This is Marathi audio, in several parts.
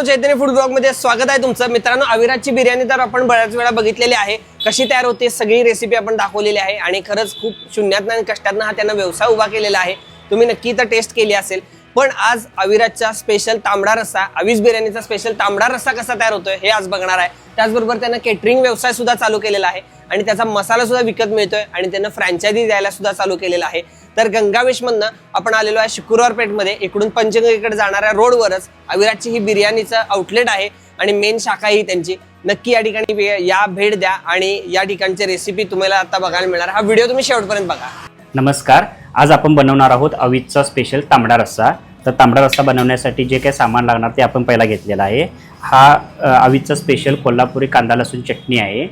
मित्रांनो चैतन्य फूड ब्लॉगमध्ये स्वागत आहे तुमचं. मित्रांनो अविराजची बिर्याणी तर आपण बऱ्याच वेळा बघितलेली आहे. कशी तयार होते सगळी रेसिपी आपण दाखवलेली आहे. आणि खरंच खूप शून्यातनं आणि कष्टातनं हा त्यांना व्यवसाय उभा केलेला आहे. तुम्ही नक्की तर टेस्ट केली असेल. पण आज अविराजचा स्पेशल तांबडा रस्सा अविज बिर्याणीचा स्पेशल तांबडा रस्सा कसा तयार होतोय हे आज बघणार आहे. त्याचबरोबर त्यांना केटरिंग व्यवसाय सुद्धा चालू केलेला आहे. आणि त्याचा मसाला सुद्धा विकत मिळतोय. आणि त्यांना फ्रँचायझी द्यायला सुद्धा चालू केलेला आहे. तर गंगावेशमधनं आपण आलेलो आहे शुक्रवार पेठमध्ये. इकडून पंचगंगेकडे जाणाऱ्या रोडवरच अविराजची ही बिर्याणीचं आउटलेट आहे आणि मेन शाखा ही त्यांची. नक्की या ठिकाणी या भेट द्या आणि या ठिकाणची रेसिपी तुम्हाला आता बघायला मिळणार. हा व्हिडिओ तुम्ही शेवटपर्यंत बघा. नमस्कार. आज आपण बनवणार आहोत अविजचा स्पेशल तांबडा रस्सा. तर तांबडा रस्सा बनवण्यासाठी जे काही सामान लागणार ते आपण पहिला घेतलेला आहे. हा अविजचा स्पेशल कोल्हापुरी कांदा लसूण चटणी आहे.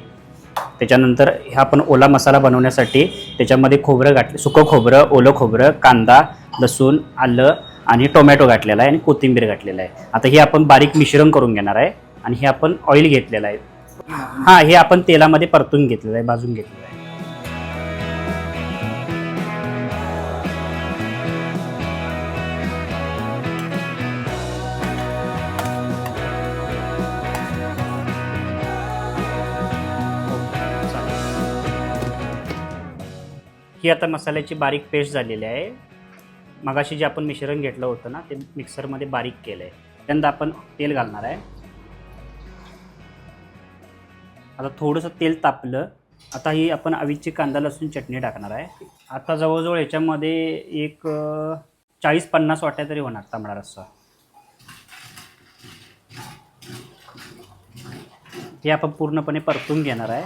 त्याच्यानंतर हा आपण ओला मसाला बनवण्यासाठी त्याच्यामध्ये खोबरं गाठले सुकं खोबरं ओलं खोबरं कांदा लसूण आलं आणि टोमॅटो घातलेला आहे आणि कोथिंबीर घातलेला आहे. आता हे आपण बारीक मिश्रण करून घेणार आहे आणि हे आपण ऑइल घेतलेलं आहे. हां हे आपण तेलामध्ये परतून घेतलेलं आहे भाजून घेतलेलं आहे. ही आता मसाल्याची बारीक पेस्ट झालेली आहे. मगाशी जे आपण मिश्रण घेतलं होतं ना ते मिक्सरमध्ये बारीक केलं आहे त्यानंतर आपण तेल घालणार आहे. आता थोडंसं तेल तापलं. आता ही आपण अवीची कांदा लसूण चटणी टाकणार आहे. आता जवळजवळ याच्यामध्ये एक चाळीस पन्नास वाट्या तरी होणार तांबडा रस्सा. हे आपण पूर्णपणे परतून घेणार आहे.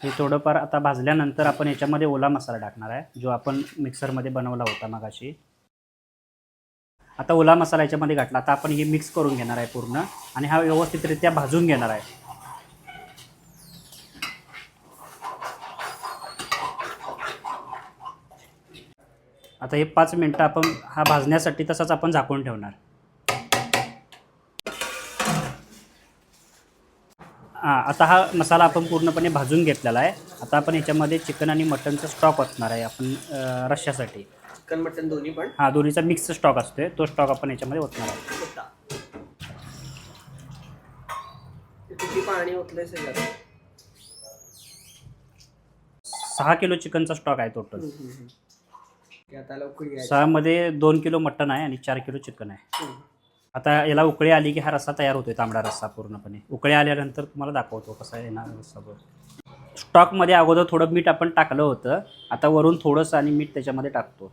हे थोडंफार आता भाजल्यानंतर आपण याच्यामध्ये ओला मसाला टाकणार आहे जो आपण मिक्सरमध्ये बनवला होता मगाशी. आता ओला मसाला याच्यामध्ये घातला. आता आपण हे मिक्स करून घेणार आहे पूर्ण आणि हा व्यवस्थितरित्या भाजून घेणार आहे. आता हे पाच मिनटं आपण हा भाजण्यासाठी तसाच आपण झाकून ठेवणार. हां आता हा मसाला आपण पूर्णपणे भाजून घेतलेला आहे. आता आपण याच्यामध्ये चिकन आणि मटनचा स्टॉक असणार आहे आपण अं, रश्श्यासाठी. चिकन मटन दोन्ही पण? हा दोन्हीचा मिक्स स्टॉक असतोय. तो स्टॉक आपण याच्यामध्ये ओतणार आहे किती पाणी ओतलंय सगळं सहा किलो चिकनचा स्टॉक आहे टोटल आता आहे. सहामध्ये दोन किलो मटन आहे आणि चार किलो चिकन आहे. आता याला उकळी आली की हा रस्सा तयार होतोय तांबडा रस्सा पूर्णपणे. उकळी आल्यानंतर तुम्हाला दाखवतो कसा येणार रस्सा बरोबर स्टॉकमध्ये अगोदर थोडं मीठ आपण टाकलं होतं आता वरून थोडंसं आणि मीठ त्याच्यामध्ये टाकतो.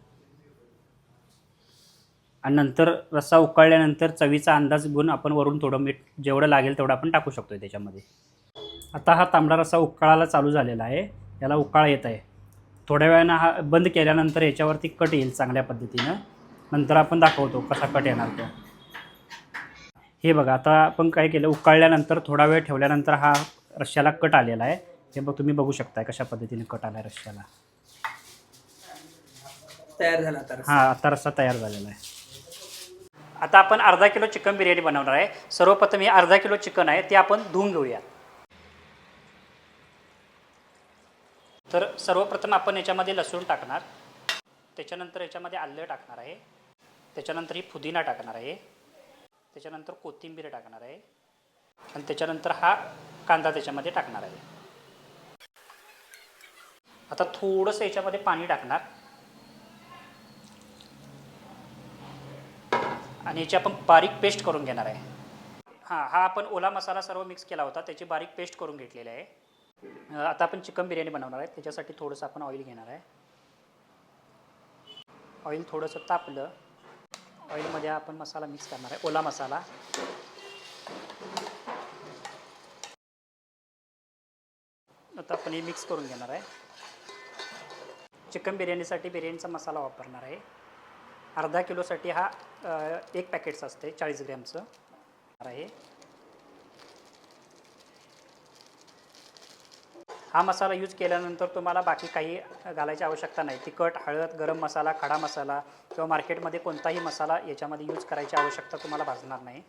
आणि नंतर रस्सा उकळल्यानंतर चवीचा अंदाज घेऊन आपण वरून थोडं मीठ जेवढं लागेल तेवढं आपण टाकू शकतो त्याच्यामध्ये. आता हा तांबडा रस्सा उकळायला चालू झालेला आहे. याला उकाळ येत आहे. थोड्या वेळानं हा बंद केल्यानंतर याच्यावरती कट येईल चांगल्या पद्धतीनं. नंतर आपण दाखवतो कसा कट येणार तो. हे बघा आता आपण काय केलं उकळल्यानंतर थोडा वेळ ठेवल्यानंतर हा रश्श्याला कट आलेला आहे. हे बघ तुम्ही बघू शकताय कशा पद्धतीने कट आला आहे रश्श्याला तयार झाला तर हा आता रस्सा तयार झालेला आहे. आता आपण अर्धा किलो चिकन बिर्याणी बनवणार आहे. सर्वप्रथम हे अर्धा किलो चिकन आहे ते आपण धुवून घेऊया. तर सर्वप्रथम आपण याच्यामध्ये लसूण टाकणार. त्याच्यानंतर याच्यामध्ये आलं टाकणार आहे. त्याच्यानंतर ही पुदिना टाकणार आहे. त्याच्यानंतर कोथिंबीर टाकणार आहे. आणि त्याच्यानंतर हा कांदा त्याच्यामध्ये टाकणार आहे. आता थोडंसं याच्यामध्ये पाणी टाकणार. आणि याची आपण बारीक पेस्ट करून घेणार आहे. हां हा आपण ओला मसाला सर्व मिक्स केला होता. त्याची बारीक पेस्ट करून घेतलेली आहे. आता आपण चिकन बिर्याणी बनवणार आहे. त्याच्यासाठी थोडंसं आपण ऑइल घेणार आहे. ऑइल थोडंसं तापलं. ऑइलमध्ये आपण मसाला मिक्स करणार आहे. ओला मसाला. आता आपण हे मिक्स करून घेणार आहे. चिकन बिर्याणीसाठी बिर्याणीचा मसाला वापरणार आहे. अर्धा किलोसाठी हा एक पॅकेट्स असते चाळीस ग्रॅमचं. आहे. हा मसाला यूज केल्यानंतर तुम्हाला बाकी काही घालायची आवश्यकता नाही. तिखट हळद गरम मसाला खडा मसाला किंवा मार्केटमध्ये कोणताही मसाला याच्यामध्ये यूज करायची आवश्यकता तुम्हाला भासणार नाही.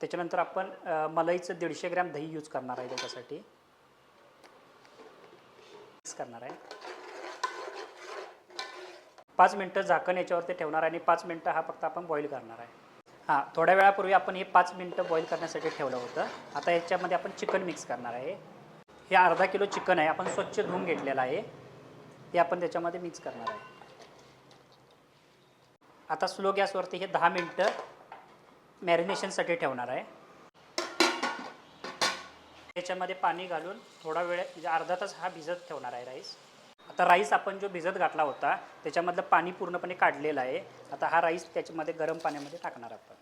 त्याच्यानंतर आपण मलईचं दीडशे ग्रॅम दही यूज करणार आहे त्याच्यासाठी. मिक्स करणार आहे. पाच मिनटं झाकण याच्यावरती ठेवणार आहे आणि पाच मिनटं हा फक्त आपण बॉईल करणार आहे. हां थोड्या वेळापूर्वी आपण हे पाच मिनटं बॉईल करण्यासाठी ठेवलं होतं. आता याच्यामध्ये आपण चिकन मिक्स करणार आहे. हे अर्धा किलो चिकन आहे. आपण स्वच्छ धुवून घेतलेलं आहे. ते आपण त्याच्यामध्ये मिक्स करणार आहे. आता स्लो गॅसवरती हे दहा मिनटं मॅरिनेशनसाठी ठेवणार आहे. त्याच्यामध्ये पाणी घालून थोडा वेळ म्हणजे अर्धा तास हा भिजत ठेवणार आहे राईस आता राईस आपण जो भिजत घातला होता त्याच्यामधलं पाणी पूर्णपणे काढलेलं आहे. आता हा राईस त्याच्यामध्ये गरम पाण्यामध्ये टाकणार आपण.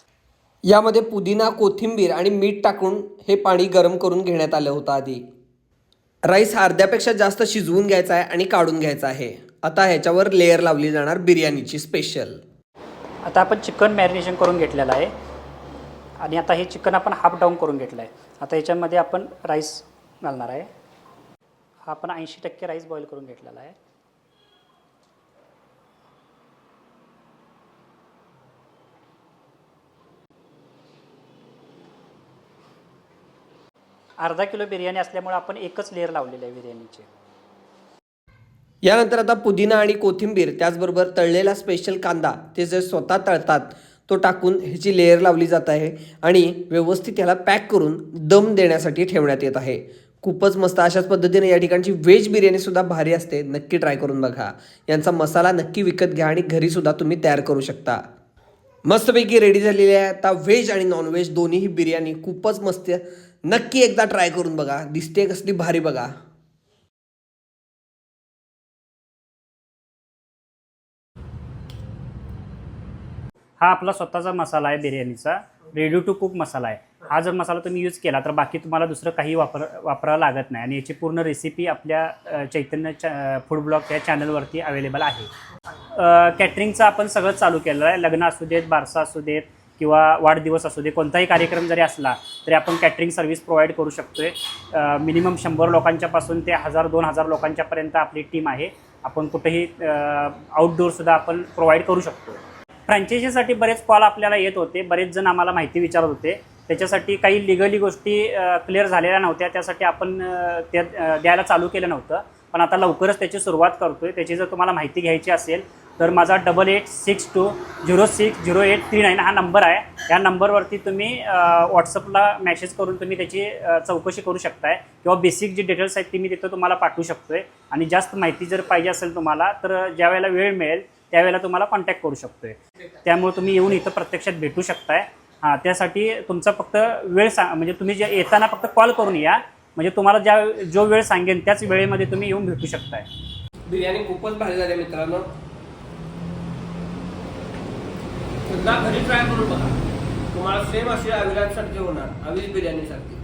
यामध्ये पुदिना कोथिंबीर आणि मीठ टाकून हे पाणी गरम करून घेण्यात आलं होतं आधी. राईस हा अर्ध्यापेक्षा जास्त शिजवून घ्यायचा आहे आणि काढून घ्यायचा आहे. आता ह्याच्यावर लेअर लावली जाणार बिर्याणीची स्पेशल आता आपण चिकन मॅरिनेशन करून घेतलेलं आहे. आणि आता हे चिकन आपण हाफ डाऊन करून घेतलं आहे. आता याच्यामध्ये आपण राईस घालणार आहे. हा आपण ऐंशी टक्के राईस बॉईल करून घेतलेला आहे. अर्धा किलो बिर्याणी असल्यामुळे आपण एकच लेअर लावलेली आहे बिर्याणीची. यानंतर आता पुदिना आणि कोथिंबीर त्याचबरोबर तळलेला स्पेशल कांदा ते जे स्वतः तळतात तो टाकून ह्याची लेअर लावली जात आहे आणि व्यवस्थित ह्याला पॅक करून दम देण्यासाठी ठेवण्यात येत आहे. खूपच मस्त अशाच पद्धतीने या ठिकाणची व्हेज बिर्याणीसुद्धा भारी असते. नक्की ट्राय करून बघा. यांचा मसाला नक्की विकत घ्या आणि घरीसुद्धा तुम्ही तयार करू शकता. मस्तपैकी रेडी झालेली आहे. आता व्हेज आणि नॉनव्हेज दोन्हीही बिर्याणी खूपच मस्त आहे. नक्की एकदा ट्राय करून बघा. दिसते कसली भारी बघा. हा आपला स्वतःचा मसाला आहे बिर्याणीचा. रेडी टू कुक मसाला आहे. हा जर मसाला तुम्ही यूज केला तर बाकी तुम्हाला दुसरं काही वापर वापरावं लागत नाही. आणि याची पूर्ण रेसिपी आपल्या चैतन्य फूड ब्लॉग या चॅनलवरती अवेलेबल आहे. कॅटरिंगचं आपण सगळं चालू केलं आहे. लग्न असू देत बारसा असू देत किंवा वाढदिवस असू दे कोणताही कार्यक्रम जरी असला तरी आपण कॅटरिंग सर्व्हिस प्रोव्हाइड करू शकतो आहे मिनिमम शंभर लोकांच्यापासून ते हजार दोन हजार लोकांच्यापर्यंत आपली टीम आहे. आपण कुठेही आउटडोअरसुद्धा आपण प्रोव्हाइड करू शकतो. फ्रँचायझीसाठी बरेच कॉल आपल्याला येत होते. बरेच जण आम्हाला माहिती विचारत होते. त्याच्यासाठी काही लिगली गोष्टी क्लिअर झालेल्या नव्हत्या. त्यासाठी आपण त्या द्यायला चालू केलं नव्हतं. पण आता लवकरच त्याची सुरुवात करतोय. त्याची जर तुम्हाला माहिती घ्यायची असेल तर माझा double eight six two zero six zero eight three nine हा नंबर आहे. या नंबरवरती तुम्ही व्हॉट्सअपला मेसेज करून तुम्ही त्याची चौकशी करू शकताय किंवा बेसिक जे डिटेल्स आहेत ती मी तिथं तुम्हाला पाठवू शकतोय. आणि जास्त माहिती जर पाहिजे असेल तुम्हाला तर ज्या वेळेला वेळ मिळेल त्यावेळेला तुम्हाला कॉन्टॅक्ट करू शकतोय. त्यामुळे तुम्ही येऊन इथं प्रत्यक्षात भेटू शकताय. हां त्यासाठी तुमचा फक्त वेळ सांग म्हणजे तुम्ही जे येताना फक्त कॉल करून या. म्हणजे तुम्हाला ज्या जो वेळ सांगेन त्याच वेळेमध्ये तुम्ही येऊन भेटू शकताय. बिर्याणी खूपच भारी झाली मित्रांनो. एकदा घरी ट्राय करून बघा. तुम्हाला सेम अशी अविराजसारखी होणार अविज बिर्याणीसारखी.